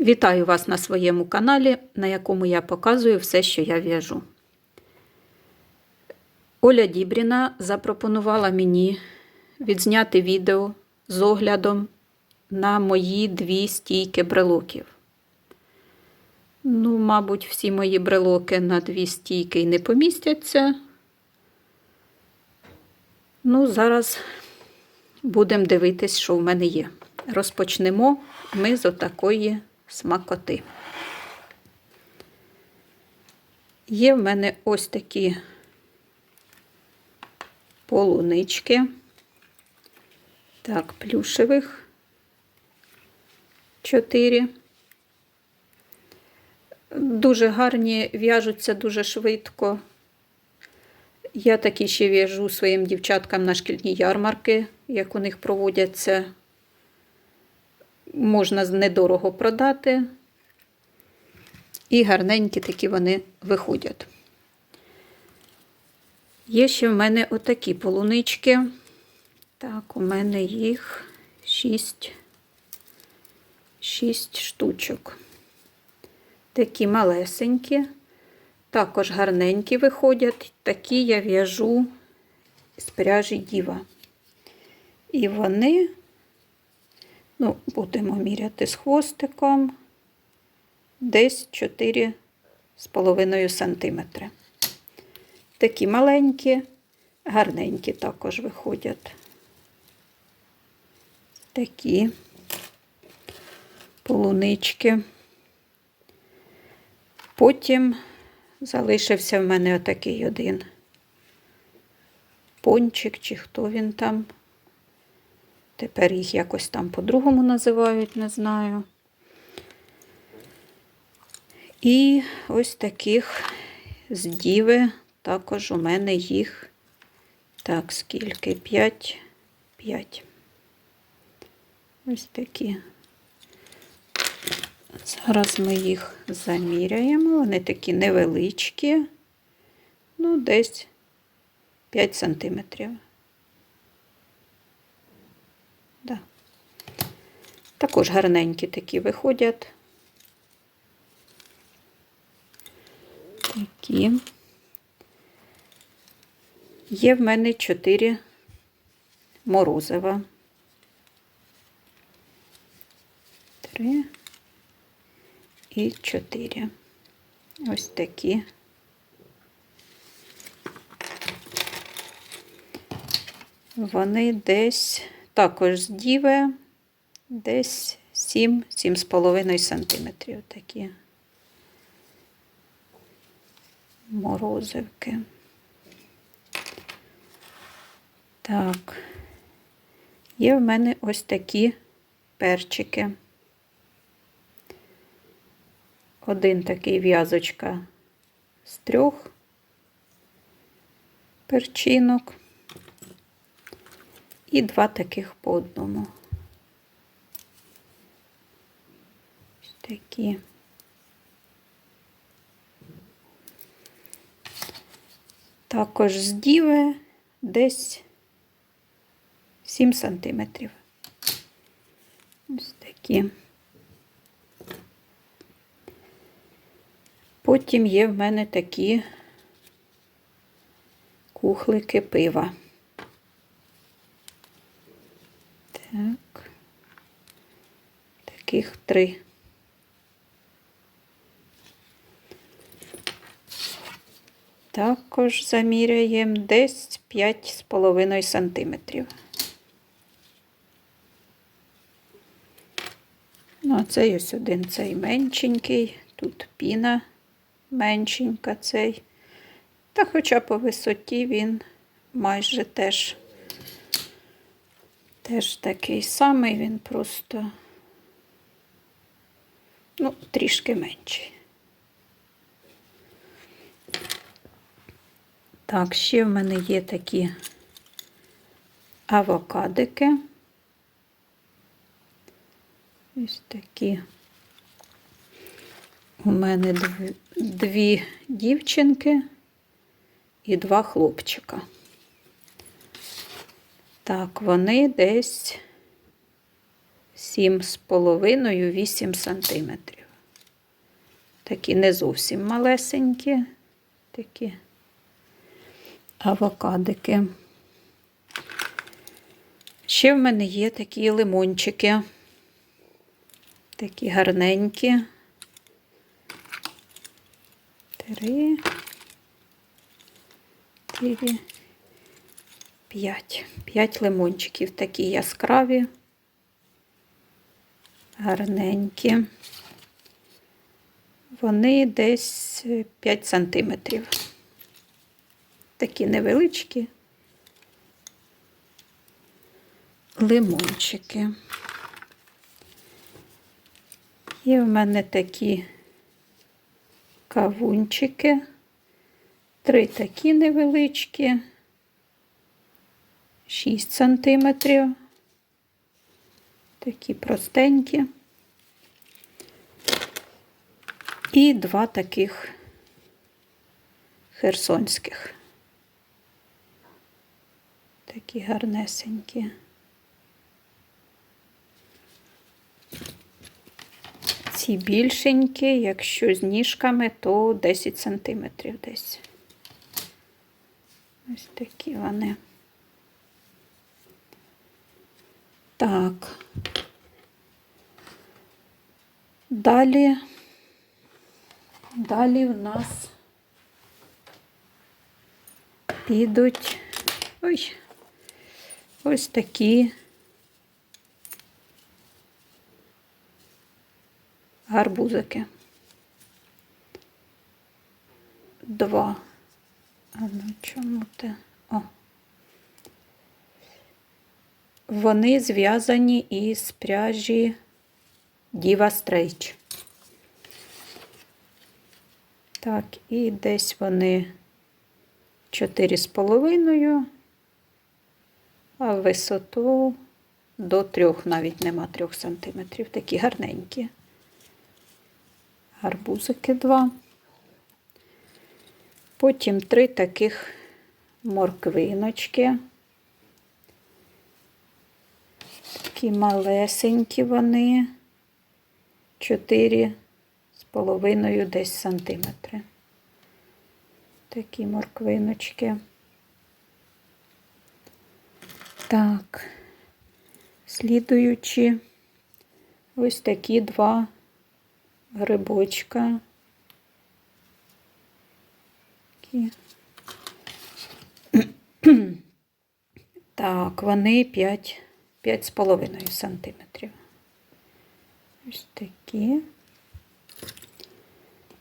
Вітаю вас на своєму каналі, на якому я показую все, що я в'яжу. Оля Дібріна запропонувала мені відзняти відео з оглядом на мої дві стійки брелоків. Ну, мабуть, всі мої брелоки на дві стійки і не помістяться. Ну, зараз будемо дивитись, що в мене є. Розпочнемо ми з отакої смакоти. Є в мене ось такі полунички. Так, плюшевих 4. Дуже гарні, в'яжуться дуже швидко. Я такі ще в'яжу своїм дівчаткам на шкільні ярмарки, як у них проводяться. Можна недорого продати. І гарненькі такі вони виходять. Є ще в мене отакі полунички. Так, у мене їх 6, 6 штучок. Такі малесенькі, також гарненькі виходять. Такі я в'яжу з пряжі діва. І вони, ну, будемо міряти з хвостиком, десь 4,5 см. Такі маленькі, гарненькі також виходять. Такі полунички. Потім залишився в мене отакий один пончик, чи хто він там. Тепер їх якось там по-другому називають, не знаю. І ось таких з діви також у мене їх, так, скільки? 5, 5. Ось такі. Зараз ми їх заміряємо. Вони такі невеличкі, ну, десь 5 сантиметрів. Також гарненькі такі виходять. Такі. Є в мене 4 морозива. Три і 4. Ось такі. Вони десь також з діви, десь 7-7,5 сантиметрів такі морозивки. Так, є в мене ось такі перчики. Один такий в'язочка з трьох перчинок і два таких по одному. Такі. Також з діви десь 7 сантиметрів. Ось такі. Потім є в мене такі кухлики пива. Так, таких три. Також заміряємо десь 5,5 сантиметрів. Ну, а цей ось один цей меншенький, тут піна меншенька цей. Та хоча по висоті він майже теж, теж такий самий, він просто, ну, трішки менший. Так, ще в мене є такі авокадики. Ось такі. У мене дві, дві дівчинки і два хлопчика. Так, вони десь 7,5-8 сантиметрів. Такі не зовсім малесенькі, такі авокадики. Ще в мене є такі лимончики. Такі гарненькі. Три. Чотири. П'ять. П'ять лимончиків такі яскраві. Гарненькі. Вони десь 5 сантиметрів. Такі невеличкі. Лимончики. Є в мене такі кавунчики. Три такі невеличкі. 6 сантиметрів. Такі простенькі. І два таких херсонських. Такі гарнесенькі. Ці більшенькі, якщо з ніжками, то 10 сантиметрів десь. Ось такі вони. Так. Далі, далі в нас підуть ой, ось такі гарбузики. Два. А ну чому ти? О. Вони зв'язані із пряжі Діва Стрейч. Так, і десь вони 4,5, а висоту до 3, навіть нема 3 сантиметрів. Такі гарненькі. Гарбузики два. Потім три таких морквиночки. Такі малесенькі вони. Чотири з половиною десь сантиметри. Такі морквиночки. Так, слідуючи ось такі два грибочка. Так, вони 5, 5,5 сантиметрів. Ось такі.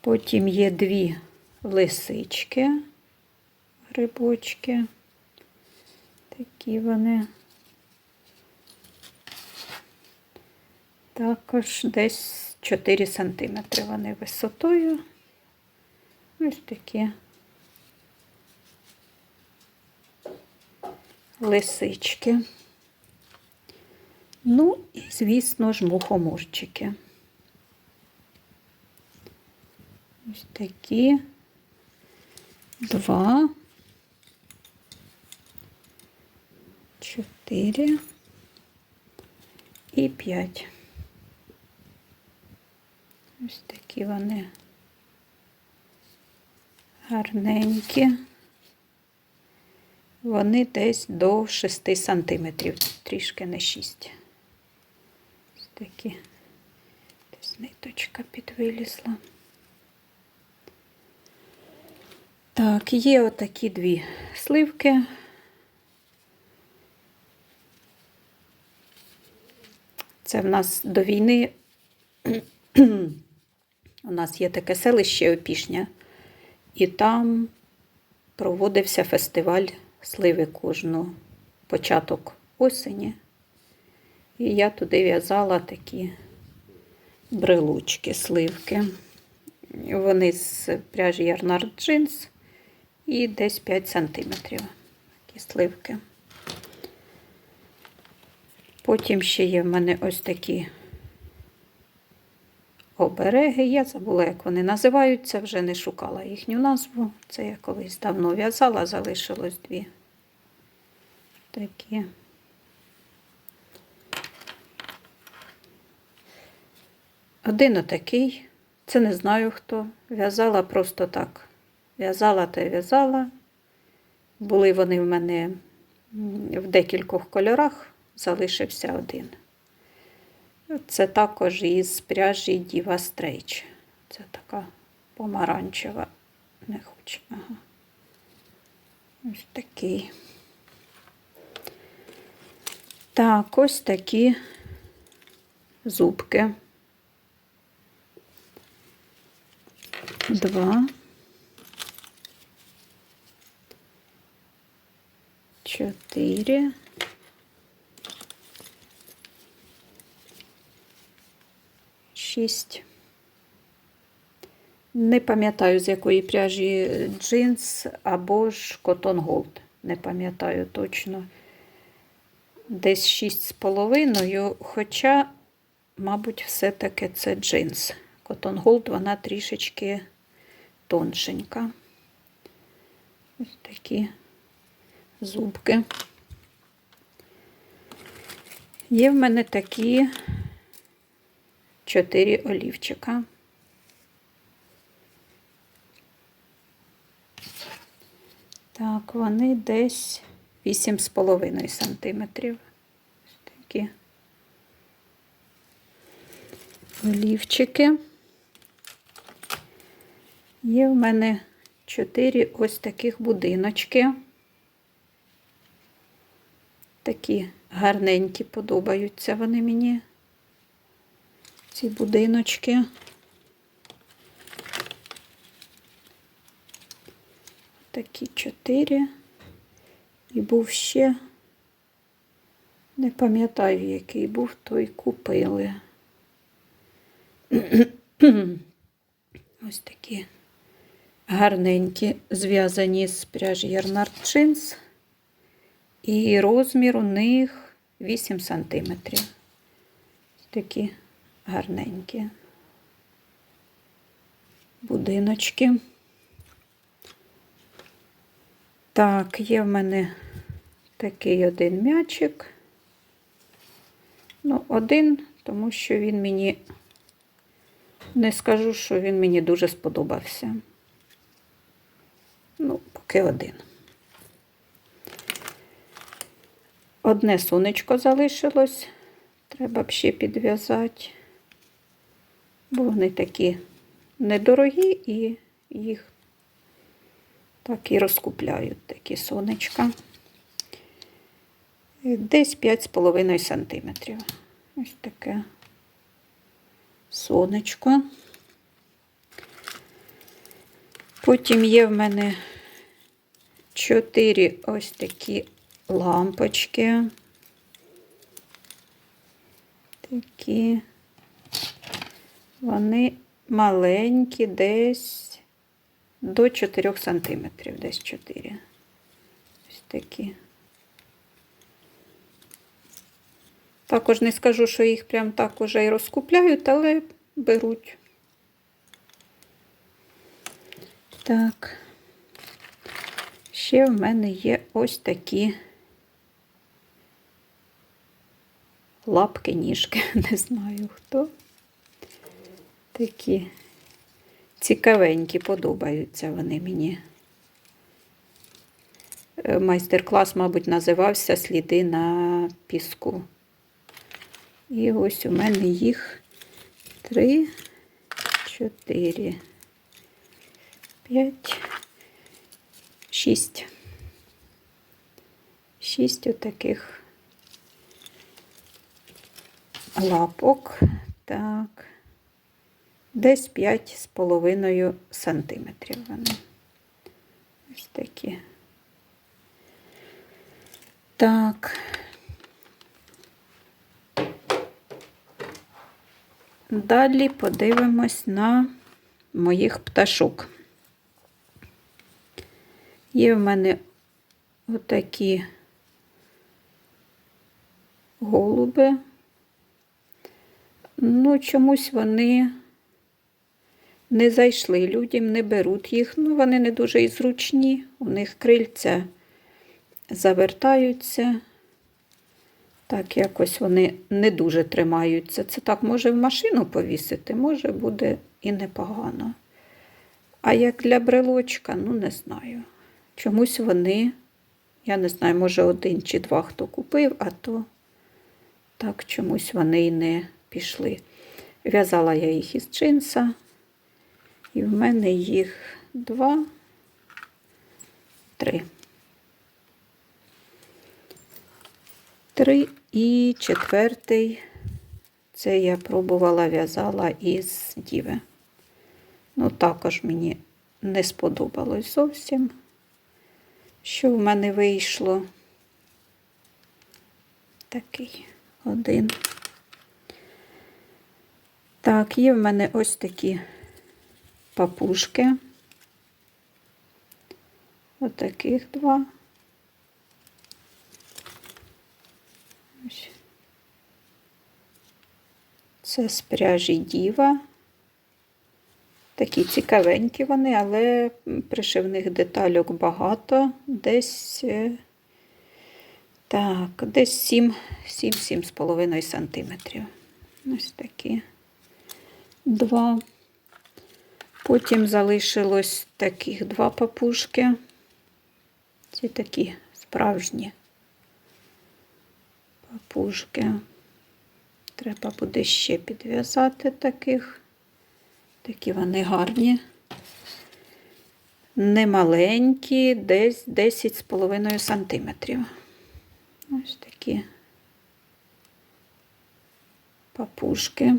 Потім є дві лисички, грибочки. Такі вони. Також десь 4 сантиметри вони висотою. Ось такі лисички. Ну і, звісно ж, мухоморчики. Ось такі два, чотири і п'ять. Ось такі вони гарненькі. Вони десь до 6 сантиметрів, трішки не 6. Ось такі. Десь ниточка підвилізла. Так, є отакі дві сливки. Це в нас до війни у нас є таке селище Опішня, і там проводився фестиваль сливи кожну початок осені. І я туди в'язала такі брелочки, сливки. Вони з пряжі Ярнард джинс і десь 5 сантиметрів. Такі сливки. Потім ще є в мене ось такі обереги. Я забула, як вони називаються, вже не шукала їхню назву. Це я колись давно в'язала, залишилось дві. Такі. Один отакий. Це не знаю хто. В'язала просто так. В'язала та в'язала. Були вони в мене в декількох кольорах, залишився один. Це також із пряжі Діва Стрейч. Це така помаранчева. Не хочу. Ага. Ось такий. Так, ось такі зубки. Два. Чотири. Шість. Не пам'ятаю, з якої пряжі джинс або ж Cotton Gold. Не пам'ятаю точно. Десь шість з половиною, хоча, мабуть, все-таки це джинс. Cotton Gold, вона трішечки тоншенька. Ось такі зубки. Є в мене такі чотири олівчика. Так, вони десь 8,5 сантиметрів. Ось такі олівчики. Є в мене чотири ось таких будиночки. Такі гарненькі подобаються вони мені. Ці будиночки. Такі чотири. І був ще, не пам'ятаю, який був, той купили. Ось такі гарненькі, зв'язані з пряжі Ярнард. І розмір у них 8 сантиметрів. Такі гарненькі будиночки. Так, є в мене такий один м'ячик. Ну, один, тому що він мені не скажу, що він мені дуже сподобався. Ну, поки один. Одне сонечко залишилось. Треба б ще підв'язати, бо вони такі недорогі і їх так і розкупляють такі сонечка. Десь 5,5 сантиметрів. Ось таке сонечко. Потім є в мене чотири ось такі лампочки. Такі. Вони маленькі, десь до 4 сантиметрів, десь 4. Ось такі. Також не скажу, що їх прям так уже і розкупляють, але беруть. Так. Ще в мене є ось такі лапки, ніжки, не знаю хто. Такі цікавенькі, подобаються вони мені. Е, Майстер-клас, мабуть, називався Сліди на піску. І ось у мене їх три, чотири, п'ять, шість. Шість отаких лапок. Так. Десь 5 з половиною сантиметрів вони. Ось такі. Так. Далі подивимось на моїх пташок. Є в мене отакі голуби. Ну, чомусь вони не зайшли, людям не беруть їх. Ну, вони не дуже і зручні, у них крильця завертаються. Так, якось вони не дуже тримаються. Це так може в машину повісити, може буде і непогано. А як для брелочка, ну не знаю. Чомусь вони, я не знаю, може один чи два хто купив, а то так чомусь вони й не пішли. В'язала я їх із джинса, і в мене їх два, три. Три і четвертий. Це я пробувала в'язала із діви. Ну, також мені не сподобалось зовсім, що в мене вийшло. Такий один. Так, є в мене ось такі папушки. Отаких два. Ось. Це з пряжі Діва. Такі цікавенькі вони, але пришивних детальок багато. Десь е, так, десь 7, 7-7,5 сантиметрів. Ось такі два. Потім залишилось таких два папушки. Ці такі справжні папушки. Треба буде ще підв'язати таких. Такі вони гарні. Немаленькі, десь 10,5 сантиметрів. Ось такі папушки.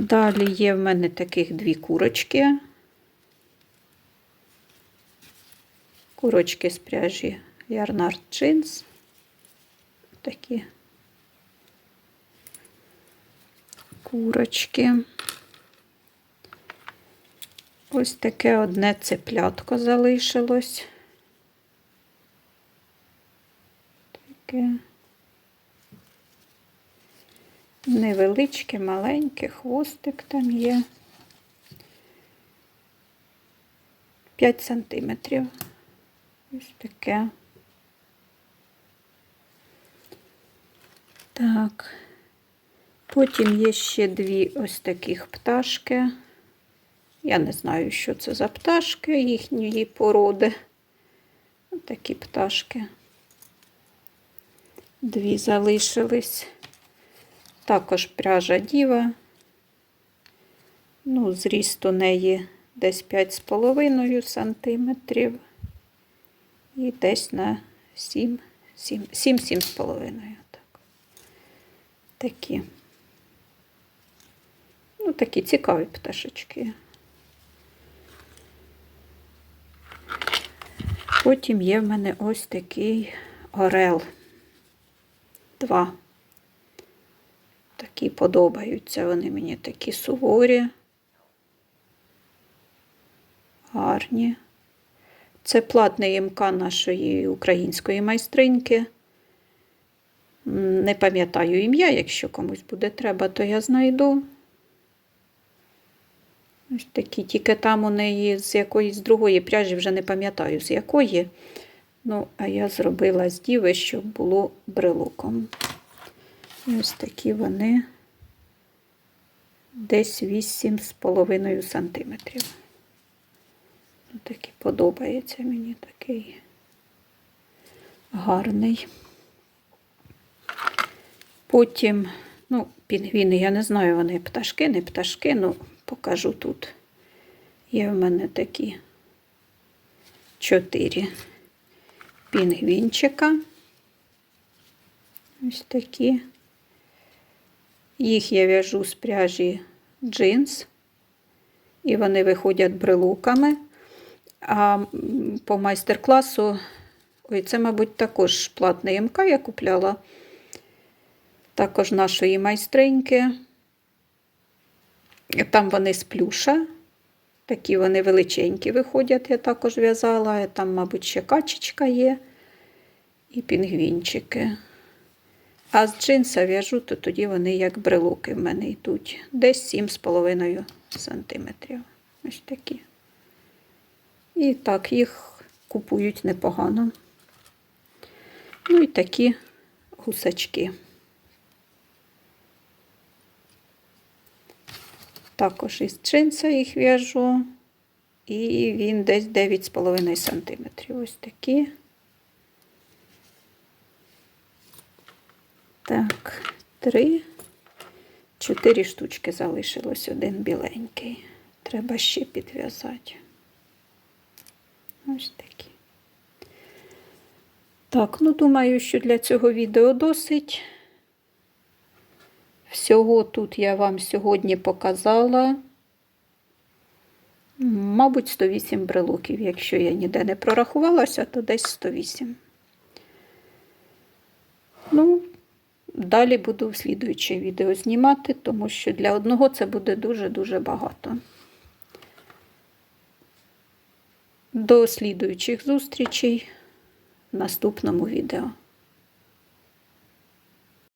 Далі є в мене таких дві курочки. Курочки з пряжі Ярнард Джинс. Такі курочки. Ось таке одне цеплятко залишилось. Таке невеличке, маленьке, хвостик там є. 5 сантиметрів. Ось таке. Так. Потім є ще дві ось таких пташки. Я не знаю, що це за пташки їхньої породи. Ось такі пташки. Дві залишились. Також пряжа діва. Ну, зріст у неї десь 5,5 сантиметрів. І десь на 7, 7, 7,5. Так. Такі. Ну, такі цікаві пташечки. Потім є в мене ось такий орел. Два. Такі подобаються вони мені такі суворі, гарні. Це платний МК нашої української майстриньки. Не пам'ятаю ім'я, якщо комусь буде треба, то я знайду. Ось такі, тільки там у неї з якоїсь другої пряжі, вже не пам'ятаю, з якої. Ну, а я зробила з діви, щоб було брелоком. Ось такі вони десь 8,5 сантиметрів. Такий подобається мені такий гарний. Потім, ну, пінгвіни, я не знаю, вони пташки, не пташки, ну, покажу тут. Є в мене такі чотири пінгвінчика. Ось такі. Їх я в'яжу з пряжі джинс, і вони виходять брелуками. А по майстер-класу, ой, це, мабуть, також платний МК я купляла. Також нашої майстриньки. Там вони з плюша. Такі вони величенькі виходять, я також в'язала. Там, мабуть, ще качечка є і пінгвінчики. А з джинса в'яжу, то тоді вони як брелоки в мене йдуть. Десь 7,5 сантиметрів. Ось такі. І так, їх купують непогано. Ну і такі гусачки. Також із джинса їх в'яжу. І він десь 9,5 см. Ось такі. Так, три, чотири штучки залишилось, один біленький. Треба ще підв'язати. Ось такі. Так, ну думаю, що для цього відео досить. Всього тут я вам сьогодні показала. Мабуть, 108 брелоків. Якщо я ніде не прорахувалася, то десь 108. Ну, далі буду слідуюче відео знімати, тому що для одного це буде дуже-дуже багато. До слідуючих зустрічей в наступному відео.